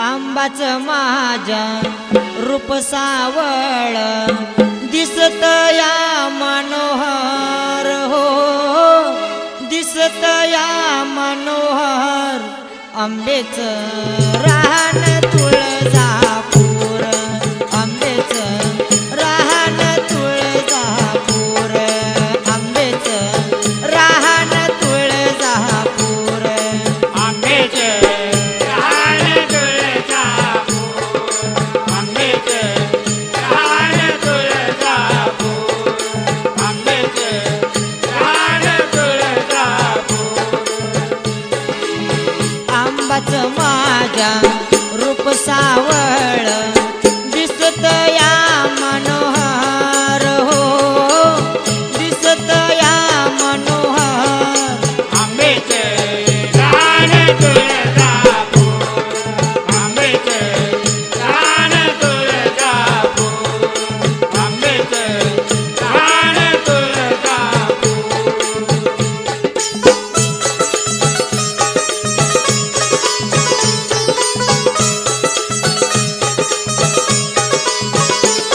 आंबाच माझ्या रूप सावळ दिसत या मनोहर हो, हो दिसत या मनोहर आंबेच रान तुळजा रूपाच माझ्या रूप सावळ दिसत या मनोहर हो. दिसत या मनोहर. आंबेचे